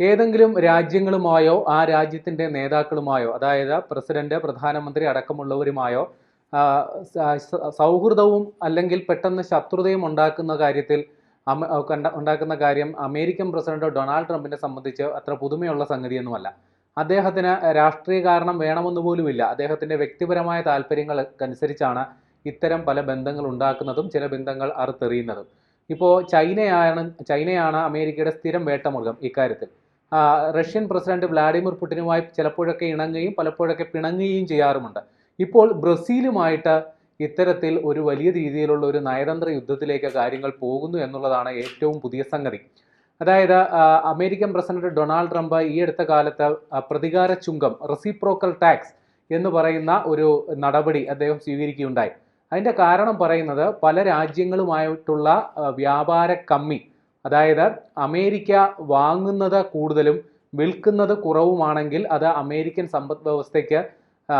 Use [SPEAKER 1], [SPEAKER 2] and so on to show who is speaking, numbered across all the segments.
[SPEAKER 1] ഏതെങ്കിലും രാജ്യങ്ങളുമായോ ആ രാജ്യത്തിന്റെ നേതാക്കളുമായോ അതായത് പ്രസിഡന്റ് പ്രധാനമന്ത്രി അടക്കമുള്ളവരുമായോ സൗഹൃദവും അല്ലെങ്കിൽ പെട്ടെന്ന് ശത്രുതയും ഉണ്ടാക്കുന്ന കാര്യത്തിൽ ഉണ്ടാക്കുന്ന കാര്യം അമേരിക്കൻ പ്രസിഡന്റ് ഡൊണാൾഡ് ട്രംപിനെ സംബന്ധിച്ച് അത്ര പുതുമയുള്ള സംഗതിയൊന്നുമല്ല. അദ്ദേഹത്തിന് രാഷ്ട്രീയ കാരണം വേണമെന്ന് പോലുമില്ല. അദ്ദേഹത്തിന്റെ വ്യക്തിപരമായ താല്പര്യങ്ങൾക്കനുസരിച്ചാണ് ഇത്തരം പല ബന്ധങ്ങൾ ഉണ്ടാക്കുന്നതും ചില ബന്ധങ്ങൾ അറുത്തെറിയുന്നതും. ഇപ്പോൾ ചൈനയാണ് ചൈനയാണ് അമേരിക്കയുടെ സ്ഥിരം വേട്ടമൃഗം ഇക്കാര്യത്തിൽ. റഷ്യൻ പ്രസിഡന്റ് വ്ളാഡിമിർ പുടിനുമായി ചിലപ്പോഴൊക്കെ ഇണങ്ങുകയും പലപ്പോഴൊക്കെ പിണങ്ങുകയും ചെയ്യാറുമുണ്ട്. ഇപ്പോൾ ബ്രസീലുമായിട്ട് ഇത്തരത്തിൽ ഒരു വലിയ രീതിയിലുള്ള ഒരു നയതന്ത്ര യുദ്ധത്തിലേക്ക് കാര്യങ്ങൾ പോകുന്നു എന്നുള്ളതാണ് ഏറ്റവും പുതിയ സംഗതി. അതായത് അമേരിക്കൻ പ്രസിഡന്റ് ഡൊണാൾഡ് ട്രംപ് ഈ അടുത്ത കാലത്ത് പ്രതികാര ചുങ്കം റെസിപ്രോക്കൽ ടാക്സ് എന്ന് പറയുന്ന ഒരു നടപടി അദ്ദേഹം സ്വീകരിക്കുകയുണ്ടായി. അതിന്റെ കാരണം പറയുന്നത് പല രാജ്യങ്ങളുമായിട്ടുള്ള വ്യാപാര കമ്മി അതായത് അമേരിക്ക വാങ്ങുന്നത് കൂടുതലും വിൽക്കുന്നത് കുറവുമാണെങ്കിൽ അത് അമേരിക്കൻ സമ്പദ് വ്യവസ്ഥയ്ക്ക്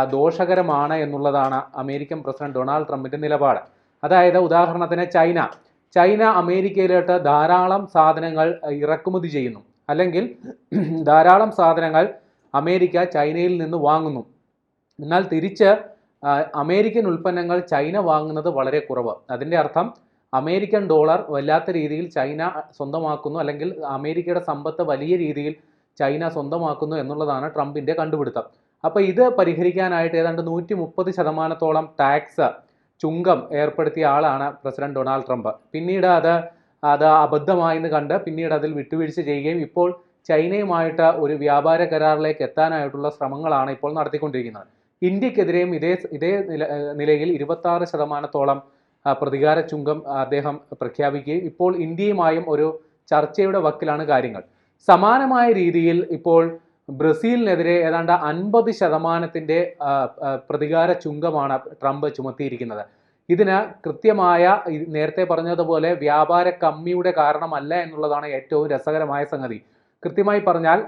[SPEAKER 1] ദോഷകരമാണ് എന്നുള്ളതാണ് അമേരിക്കൻ പ്രസിഡന്റ് ഡൊണാൾഡ് ട്രംപിന്റെ നിലപാട്. അതായത് ഉദാഹരണത്തിന് ചൈന. ചൈന അമേരിക്കയിലോട്ട് ധാരാളം സാധനങ്ങൾ ഇറക്കുമതി ചെയ്യുന്നു. അല്ലെങ്കിൽ ധാരാളം സാധനങ്ങൾ അമേരിക്ക ചൈനയിൽ നിന്ന് വാങ്ങുന്നു. എന്നാൽ തിരിച്ച് അമേരിക്കൻ ഉൽപ്പന്നങ്ങൾ ചൈന വാങ്ങുന്നത് വളരെ കുറവ്. അതിന്റെ അർത്ഥം അമേരിക്കൻ ഡോളർ വല്ലാത്ത രീതിയിൽ ചൈന സ്വന്തമാക്കുന്നു അല്ലെങ്കിൽ അമേരിക്കയുടെ സമ്പത്ത് വലിയ രീതിയിൽ ചൈന സ്വന്തമാക്കുന്നു എന്നുള്ളതാണ് ട്രംപിന്റെ കണ്ടുപിടുത്തം. അപ്പോൾ ഇത് പരിഹരിക്കാനായിട്ട് ഏതാണ്ട് നൂറ്റി മുപ്പത് ശതമാനത്തോളം ടാക്സ് ചുങ്കം ഏർപ്പെടുത്തിയ ആളാണ് പ്രസിഡന്റ് ഡൊണാൾഡ് ട്രംപ്. പിന്നീട് അത് അത് അബദ്ധമായെന്ന് കണ്ട് പിന്നീട് അതിൽ വിട്ടുവീഴ്ച ചെയ്യുകയും ഇപ്പോൾ ചൈനയുമായിട്ട് ഒരു വ്യാപാര കരാറിലേക്ക് എത്താനായിട്ടുള്ള ശ്രമങ്ങളാണ് ഇപ്പോൾ നടത്തിക്കൊണ്ടിരിക്കുന്നത്. ഇന്ത്യക്കെതിരെയും ഇതേ ഇതേ നിലയിൽ ഇരുപത്താറ് ശതമാനത്തോളം പ്രതികാര ചുങ്കം അദ്ദേഹം പ്രഖ്യാപിക്കുകയും ഇപ്പോൾ ഇന്ത്യയുമായും ഒരു ചർച്ചയുടെ വക്കിലാണ് കാര്യങ്ങൾ. സമാനമായ രീതിയിൽ ഇപ്പോൾ ബ്രസീലിനെതിരെ ഏതാണ്ട് അൻപത് ശതമാനത്തിന്റെ പ്രതികാര ചുങ്കമാണ് ട്രംപ് ചുമത്തിയിരിക്കുന്നത്. ഇതിന് കൃത്യമായ നേരത്തെ പറഞ്ഞതുപോലെ വ്യാപാര കമ്മിയുടെ കാരണമല്ല എന്നുള്ളതാണ് ഏറ്റവും രസകരമായ സംഗതി. കൃത്യമായി പറഞ്ഞാൽ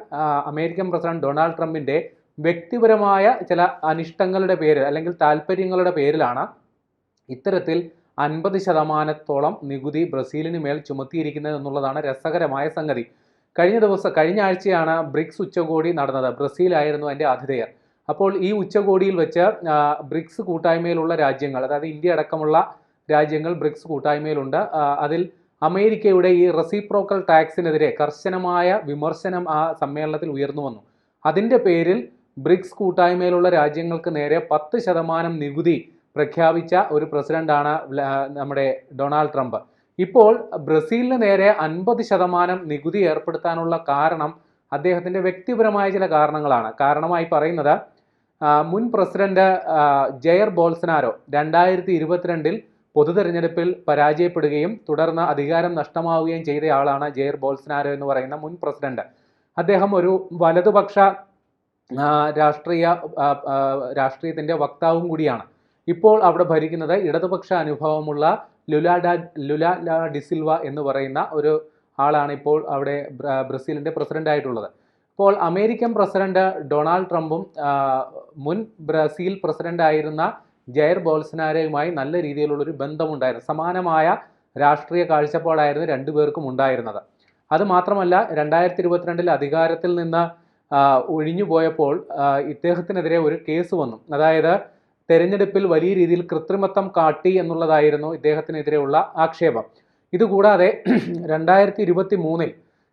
[SPEAKER 1] അമേരിക്കൻ പ്രസിഡന്റ് ഡൊണാൾഡ് ട്രംപിന്റെ വ്യക്തിപരമായ ചില അനിഷ്ടങ്ങളുടെ പേര് അല്ലെങ്കിൽ താല്പര്യങ്ങളുടെ പേരിലാണ് ഇത്തരത്തിൽ അൻപത് ശതമാനത്തോളം നികുതി ബ്രസീലിന് മേൽ ചുമത്തിയിരിക്കുന്നത് എന്നുള്ളതാണ് രസകരമായ സംഗതി. കഴിഞ്ഞ ദിവസം കഴിഞ്ഞ ആഴ്ചയാണ് ബ്രിക്സ് ഉച്ചകോടി നടന്നത്. ബ്രസീലായിരുന്നു അതിന്റെ ആതിഥേയർ അപ്പോൾ ഈ ഉച്ചകോടിയിൽ വെച്ച് ബ്രിക്സ് കൂട്ടായ്മയിലുള്ള രാജ്യങ്ങൾ അതായത് ഇന്ത്യ അടക്കമുള്ള രാജ്യങ്ങൾ ബ്രിക്സ് കൂട്ടായ്മയിലുണ്ട്. അതിൽ അമേരിക്കയുടെ ഈ റെസിപ്രോക്കൽ ടാക്സിനെതിരെ കർശനമായ വിമർശനം ആ സമ്മേളനത്തിൽ ഉയർന്നു വന്നു. അതിന്റെ പേരിൽ ബ്രിക്സ് കൂട്ടായ്മയിലുള്ള രാജ്യങ്ങൾക്ക് നേരെ പത്ത് ശതമാനം നികുതി പ്രഖ്യാപിച്ച ഒരു പ്രസിഡന്റാണ് നമ്മുടെ ഡൊണാൾഡ് ട്രംപ്. ഇപ്പോൾ ബ്രസീലിന് നേരെ അൻപത് ശതമാനം നികുതി ഏർപ്പെടുത്താനുള്ള കാരണം അദ്ദേഹത്തിന്റെ വ്യക്തിപരമായ ചില കാരണങ്ങളാണ്. കാരണമായി പറയുന്നത് മുൻ പ്രസിഡന്റ് ജയർ ബോൾസനാരോ രണ്ടായിരത്തി ഇരുപത്തിരണ്ടിൽ പൊതു തെരഞ്ഞെടുപ്പിൽ പരാജയപ്പെടുകയും തുടർന്ന് അധികാരം നഷ്ടമാവുകയും ചെയ്തയാളാണ് ജയർ ബോൾസനാരോ എന്ന് പറയുന്ന മുൻ പ്രസിഡന്റ്. അദ്ദേഹം ഒരു വലതുപക്ഷ രാഷ്ട്രീയ രാഷ്ട്രീയത്തിന്റെ വക്താവും കൂടിയാണ്. ഇപ്പോൾ അവിടെ ഭരിക്കുന്നത് ഇടതുപക്ഷ അനുഭവമുള്ള ലുലാഡ ലുലാല ഡിസിൽവ എന്ന് പറയുന്ന ഒരു ആളാണ് ഇപ്പോൾ അവിടെ ബ്രസീലിന്റെ ആയിട്ടുള്ളത്. ഇപ്പോൾ അമേരിക്കൻ പ്രസിഡന്റ് ഡൊണാൾഡ് ട്രംപും മുൻ ബ്രസീൽ പ്രസിഡന്റ് ആയിരുന്ന ജയർ ബോൾസനാരയുമായി നല്ല രീതിയിലുള്ളൊരു ബന്ധമുണ്ടായിരുന്നു. സമാനമായ രാഷ്ട്രീയ കാഴ്ചപ്പാടായിരുന്നു രണ്ടുപേർക്കും ഉണ്ടായിരുന്നത്. അത് മാത്രമല്ല രണ്ടായിരത്തി ഇരുപത്തിരണ്ടിൽ അധികാരത്തിൽ നിന്ന് ഒഴിഞ്ഞു പോയപ്പോൾ ഇദ്ദേഹത്തിനെതിരെ ഒരു കേസ് വന്നു. അതായത് തെരഞ്ഞെടുപ്പിൽ വലിയ രീതിയിൽ കൃത്രിമത്വം കാട്ടി എന്നുള്ളതായിരുന്നു ഇദ്ദേഹത്തിനെതിരെയുള്ള ആക്ഷേപം. ഇതുകൂടാതെ രണ്ടായിരത്തി ഇരുപത്തി മൂന്നിൽ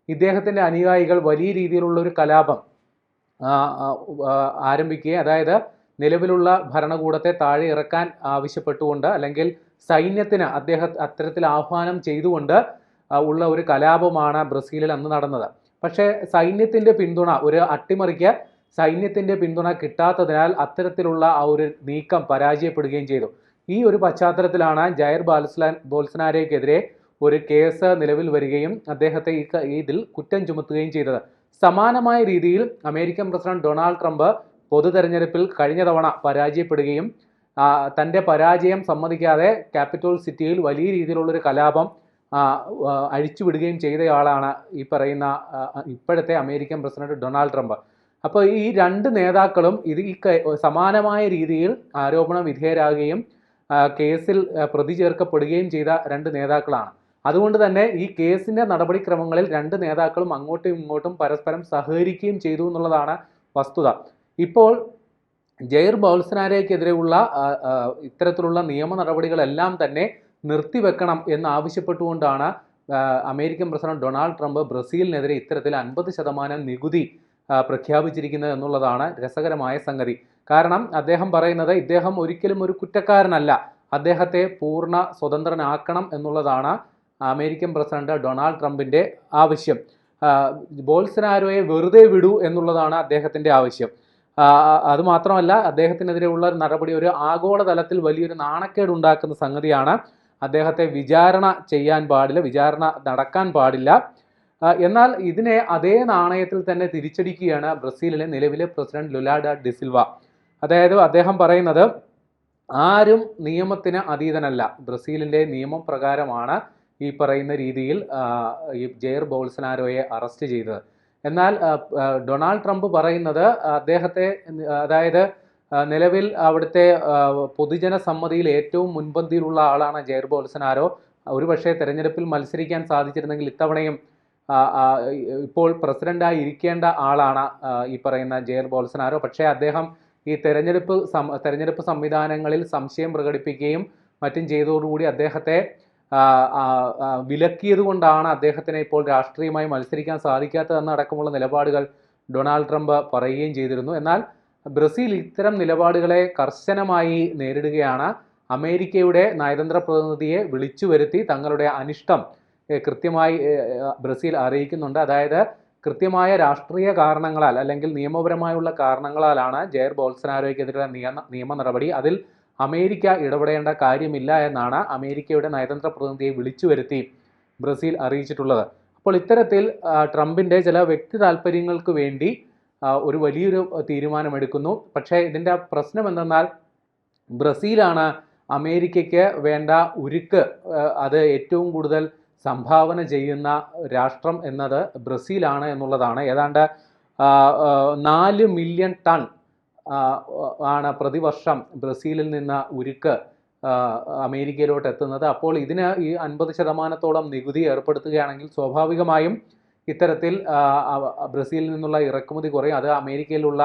[SPEAKER 1] ഇദ്ദേഹത്തിന്റെ അനുയായികൾ വലിയ രീതിയിലുള്ള ഒരു കലാപം ആരംഭിക്കുകയും അതായത് നിലവിലുള്ള ഭരണകൂടത്തെ താഴെ ഇറക്കാൻ ആവശ്യപ്പെട്ടുകൊണ്ട് അല്ലെങ്കിൽ സൈന്യത്തിന് അദ്ദേഹം അത്തരത്തിൽ ആഹ്വാനം ചെയ്തുകൊണ്ട് ഉള്ള ഒരു കലാപമാണ് ബ്രസീലിൽ അന്ന് നടന്നത്. പക്ഷേ സൈന്യത്തിന്റെ പിന്തുണ ഒരു അട്ടിമറിക്ക് സൈന്യത്തിന്റെ പിന്തുണ കിട്ടാത്തതിനാൽ അത്തരത്തിലുള്ള ആ ഒരു നീക്കം പരാജയപ്പെടുകയും ചെയ്തു. ഈ ഒരു പശ്ചാത്തലത്തിലാണ് ജയർ ബാൽസ്ലാൻ ബോൽസനാരയ്ക്കെതിരെ ഒരു കേസ് നിലവിൽ വരികയും അദ്ദേഹത്തെ ഈ ഇതിൽ കുറ്റം ചുമത്തുകയും ചെയ്തത്. സമാനമായ രീതിയിൽ അമേരിക്കൻ പ്രസിഡന്റ് ഡൊണാൾഡ് ട്രംപ് പൊതു തെരഞ്ഞെടുപ്പിൽ കഴിഞ്ഞ തവണ പരാജയപ്പെടുകയും തന്റെ പരാജയം സമ്മതിക്കാതെ ക്യാപിറ്റൽ സിറ്റിയിൽ വലിയ രീതിയിലുള്ളൊരു കലാപം അഴിച്ചുവിടുകയും ചെയ്തയാളാണ് ഈ പറയുന്ന ഇപ്പോഴത്തെ അമേരിക്കൻ പ്രസിഡന്റ് ഡൊണാൾഡ് ട്രംപ്. അപ്പോൾ ഈ രണ്ട് നേതാക്കളും ഇത് ഈ സമാനമായ രീതിയിൽ ആരോപണ വിധേയരാകുകയും കേസിൽ പ്രതി ചേർക്കപ്പെടുകയും ചെയ്ത രണ്ട് നേതാക്കളാണ്. അതുകൊണ്ട് തന്നെ ഈ കേസിന്റെ നടപടിക്രമങ്ങളിൽ രണ്ട് നേതാക്കളും അങ്ങോട്ടും ഇങ്ങോട്ടും പരസ്പരം സഹകരിക്കുകയും ചെയ്തു എന്നുള്ളതാണ് വസ്തുത. ഇപ്പോൾ ജയർ ബോൾസനാരയ്ക്കെതിരെയുള്ള ഇത്തരത്തിലുള്ള നിയമ നടപടികളെല്ലാം തന്നെ നിർത്തിവെക്കണം എന്നാവശ്യപ്പെട്ടുകൊണ്ടാണ് അമേരിക്കൻ പ്രസിഡന്റ് ഡൊണാൾഡ് ട്രംപ് ബ്രസീലിനെതിരെ ഇത്തരത്തിൽ അൻപത് ശതമാനം നികുതി പ്രഖ്യാപിച്ചിരിക്കുന്നത് എന്നുള്ളതാണ് രസകരമായ സംഗതി. കാരണം അദ്ദേഹം പറയുന്നത് ഇദ്ദേഹം ഒരിക്കലും ഒരു കുറ്റക്കാരനല്ല. അദ്ദേഹത്തെ പൂർണ സ്വതന്ത്രനാക്കണം എന്നുള്ളതാണ് അമേരിക്കൻ പ്രസിഡന്റ് ഡൊണാൾഡ് ട്രംപിന്റെ ആവശ്യം. ബോൾസനാരോയെ വെറുതെ വിടൂ എന്നുള്ളതാണ് അദ്ദേഹത്തിന്റെ ആവശ്യം. അതുമാത്രമല്ല അത് മാത്രമല്ല അദ്ദേഹത്തിനെതിരെയുള്ള നടപടി ഒരു ആഗോളതലത്തിൽ വലിയൊരു നാണക്കേട് ഉണ്ടാക്കുന്ന സംഗതിയാണ് അദ്ദേഹത്തെ വിചാരണ ചെയ്യാൻ പാടില്ല വിചാരണ നടക്കാൻ പാടില്ല. എന്നാൽ ഇതിനെ അതേ നാണയത്തിൽ തന്നെ തിരിച്ചടിക്കുകയാണ് ബ്രസീലിലെ നിലവിലെ പ്രസിഡന്റ് ലുലാഡ ഡിസിൽവ അതായത് അദ്ദേഹം പറയുന്നത് ആരും നിയമത്തിന് അതീതനല്ല. ബ്രസീലിന്റെ നിയമം പ്രകാരമാണ് ഈ പറയുന്ന രീതിയിൽ ഈ ജെയർ ബോൾസനാരോയെ അറസ്റ്റ് ചെയ്തത്. എന്നാൽ ഡൊണാൾഡ് ട്രംപ് പറയുന്നത് അദ്ദേഹത്തെ അതായത് നിലവിൽ അവിടുത്തെ പൊതുജന സമ്മതിയിൽ ഏറ്റവും മുൻപന്തിയിലുള്ള ആളാണ് ജെയർ ബോൾസനാരോ. ഒരുപക്ഷെ തെരഞ്ഞെടുപ്പിൽ മത്സരിക്കാൻ സാധിച്ചിരുന്നെങ്കിൽ ഇത്തവണയും ഇപ്പോൾ പ്രസിഡന്റായി ഇരിക്കേണ്ട ആളാണ് ഈ പറയുന്ന ജെയർ ബോൾസനാരോ. പക്ഷേ അദ്ദേഹം ഈ തെരഞ്ഞെടുപ്പ് തെരഞ്ഞെടുപ്പ് സംവിധാനങ്ങളിൽ സംശയം പ്രകടിപ്പിക്കുകയും മറ്റും ചെയ്തതോടുകൂടി അദ്ദേഹത്തെ വിലക്കിയത് കൊണ്ടാണ് അദ്ദേഹത്തിന് ഇപ്പോൾ രാഷ്ട്രീയമായി മത്സരിക്കാൻ സാധിക്കാത്തതെന്ന അടക്കമുള്ള നിലപാടുകൾ ഡൊണാൾഡ് ട്രംപ് പറയുകയും ചെയ്തിരുന്നു. എന്നാൽ ബ്രസീൽ ഇത്തരം നിലപാടുകളെ കർശനമായി നേരിടുകയാണ്. അമേരിക്കയുടെ നയതന്ത്ര പ്രതിനിധിയെ വിളിച്ചു വരുത്തി തങ്ങളുടെ അനിഷ്ടം കൃത്യമായി ബ്രസീൽ അറിയിക്കുന്നുണ്ട്. അതായത് കൃത്യമായ രാഷ്ട്രീയ കാരണങ്ങളാൽ അല്ലെങ്കിൽ നിയമപരമായുള്ള കാരണങ്ങളാലാണ് ജയർ ബോൾസനാരോയ്ക്കെതിരെ നിയമ നിയമ നടപടി. അതിൽ അമേരിക്ക ഇടപെടേണ്ട കാര്യമില്ല എന്നാണ് അമേരിക്കയുടെ നയതന്ത്ര പ്രതിനിധിയെ വിളിച്ചു വരുത്തി ബ്രസീൽ അറിയിച്ചിട്ടുള്ളത്. അപ്പോൾ ഇത്തരത്തിൽ ട്രംപിന്റെ ചില വ്യക്തി താല്പര്യങ്ങൾക്ക് വേണ്ടി ഒരു വലിയൊരു തീരുമാനമെടുക്കുന്നു. പക്ഷേ ഇതിന്റെ പ്രശ്നം എന്തെന്നാൽ ബ്രസീലാണ് അമേരിക്കയ്ക്ക് വേണ്ട ഉരുക്ക് അത് ഏറ്റവും കൂടുതൽ സംഭാവന ചെയ്യുന്ന രാഷ്ട്രം എന്നത് ബ്രസീലാണ് എന്നുള്ളതാണ്. ഏതാണ്ട് നാല് മില്യൺ ടൺ ആണ് പ്രതിവർഷം ബ്രസീലിൽ നിന്ന് ഉരുക്ക് അമേരിക്കയിലോട്ട് എത്തുന്നത്. അപ്പോൾ ഇതിന് ഈ അൻപത് ശതമാനത്തോളം നികുതി ഏർപ്പെടുത്തുകയാണെങ്കിൽ സ്വാഭാവികമായും ഇത്തരത്തിൽ ബ്രസീലിൽ നിന്നുള്ള ഇറക്കുമതി കുറയും. അത് അമേരിക്കയിലുള്ള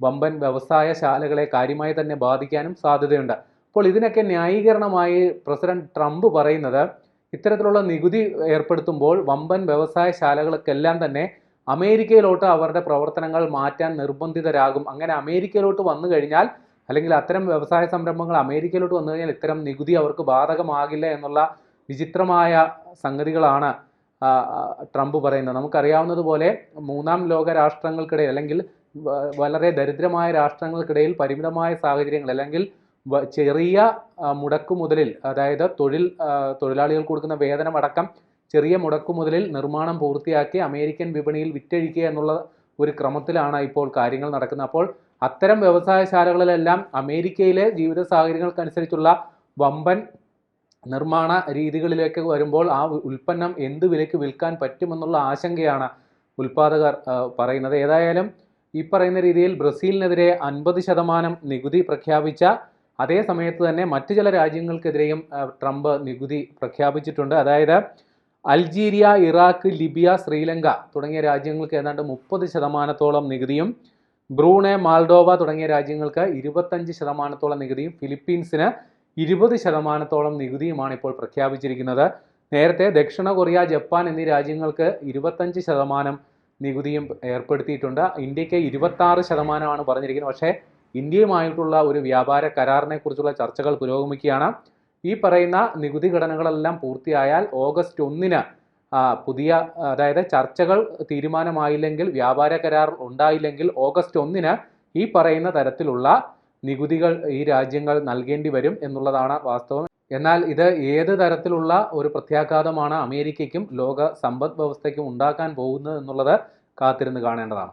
[SPEAKER 1] വമ്പൻ വ്യവസായ ശാലകളെ കാര്യമായി തന്നെ ബാധിക്കാനും സാധ്യതയുണ്ട്. അപ്പോൾ ഇതിനൊക്കെ ന്യായീകരണമായി പ്രസിഡന്റ് ട്രംപ് പറയുന്നത് ഇത്തരത്തിലുള്ള നികുതി ഏർപ്പെടുത്തുമ്പോൾ വമ്പൻ വ്യവസായ ശാലകൾക്കെല്ലാം തന്നെ അമേരിക്കയിലോട്ട് അവരുടെ പ്രവർത്തനങ്ങൾ മാറ്റാൻ നിർബന്ധിതരാകും. അങ്ങനെ അമേരിക്കയിലോട്ട് വന്നു കഴിഞ്ഞാൽ അല്ലെങ്കിൽ അത്തരം വ്യവസായ സംരംഭങ്ങൾ അമേരിക്കയിലോട്ട് വന്നു കഴിഞ്ഞാൽ ഇത്തരം നികുതി അവർക്ക് ബാധകമാകില്ല എന്നുള്ള വിചിത്രമായ സംഗതികളാണ് ട്രംപ് പറയുന്നത്. നമുക്കറിയാവുന്നതുപോലെ മൂന്നാം ലോക രാഷ്ട്രങ്ങൾക്കിടയിൽ അല്ലെങ്കിൽ വളരെ ദരിദ്രമായ രാഷ്ട്രങ്ങൾക്കിടയിൽ പരിമിതമായ സാഹചര്യങ്ങൾ അല്ലെങ്കിൽ ചെറിയ മുടക്കു മുടക്കുമുതലിൽ അതായത് തൊഴിൽ തൊഴിലാളികൾ കൊടുക്കുന്ന വേതനമടക്കം ചെറിയ മുടക്കുമുതലിൽ നിർമ്മാണം പൂർത്തിയാക്കി അമേരിക്കൻ വിപണിയിൽ വിറ്റഴിക്കുക എന്നുള്ള ഒരു ക്രമത്തിലാണ് ഇപ്പോൾ കാര്യങ്ങൾ നടക്കുന്നത്. അപ്പോൾ അത്തരം വ്യവസായശാലകളിലെല്ലാം അമേരിക്കയിലെ ജീവിത സാഹചര്യങ്ങൾക്കനുസരിച്ചുള്ള വമ്പൻ നിർമ്മാണ രീതികളിലേക്ക് വരുമ്പോൾ ആ ഉൽപ്പന്നം എന്ത് വിലയ്ക്ക് വിൽക്കാൻ പറ്റുമെന്നുള്ള ആശങ്കയാണ് ഉൽപാദകർ പറയുന്നത്. ഏതായാലും ഈ പറയുന്ന രീതിയിൽ ബ്രസീലിനെതിരെ അൻപത് ശതമാനം നികുതി പ്രഖ്യാപിച്ച അതേ സമയത്ത് തന്നെ മറ്റു ചില രാജ്യങ്ങൾക്കെതിരെയും ട്രംപ് നികുതി പ്രഖ്യാപിച്ചിട്ടുണ്ട്. അതായത് അൾജീരിയ ഇറാഖ് ലിബിയ ശ്രീലങ്ക തുടങ്ങിയ രാജ്യങ്ങൾക്ക് ഏതാണ്ട് മുപ്പത് ശതമാനത്തോളം നികുതിയും ബ്രൂണെ മാൾഡോവ തുടങ്ങിയ രാജ്യങ്ങൾക്ക് ഇരുപത്തഞ്ച് ശതമാനത്തോളം നികുതിയും ഫിലിപ്പീൻസിന് ഇരുപത് ശതമാനത്തോളം നികുതിയുമാണ് ഇപ്പോൾ പ്രഖ്യാപിച്ചിരിക്കുന്നത്. നേരത്തെ ദക്ഷിണ കൊറിയ ജപ്പാൻ എന്നീ രാജ്യങ്ങൾക്ക് ഇരുപത്തഞ്ച് ശതമാനം നികുതിയും ഏർപ്പെടുത്തിയിട്ടുണ്ട്. ഇന്ത്യയ്ക്ക് ഇരുപത്താറ് ശതമാനമാണ് പറഞ്ഞിരിക്കുന്നത്. പക്ഷേ ഇന്ത്യയുമായിട്ടുള്ള ഒരു വ്യാപാര കരാറിനെ കുറിച്ചുള്ള ചർച്ചകൾ പുരോഗമിക്കുകയാണ്. ഈ പറയുന്ന നികുതി ഘടനകളെല്ലാം പൂർത്തിയായാൽ ഓഗസ്റ്റ് ഒന്നിന് പുതിയ അതായത് ചർച്ചകൾ തീരുമാനമായില്ലെങ്കിൽ വ്യാപാര കരാർ ഉണ്ടായില്ലെങ്കിൽ ഓഗസ്റ്റ് ഒന്നിന് ഈ പറയുന്ന തരത്തിലുള്ള നികുതികൾ ഈ രാജ്യങ്ങൾ നൽകേണ്ടി വരും എന്നുള്ളതാണ് വാസ്തവം. എന്നാൽ ഇത് ഏത് തരത്തിലുള്ള ഒരു പ്രത്യാഘാതമാണ് അമേരിക്കയ്ക്കും ലോക സമ്പദ് വ്യവസ്ഥയ്ക്കും ഉണ്ടാക്കാൻ പോകുന്നത് എന്നുള്ളത് കാത്തിരുന്ന് കാണേണ്ടതാണ്.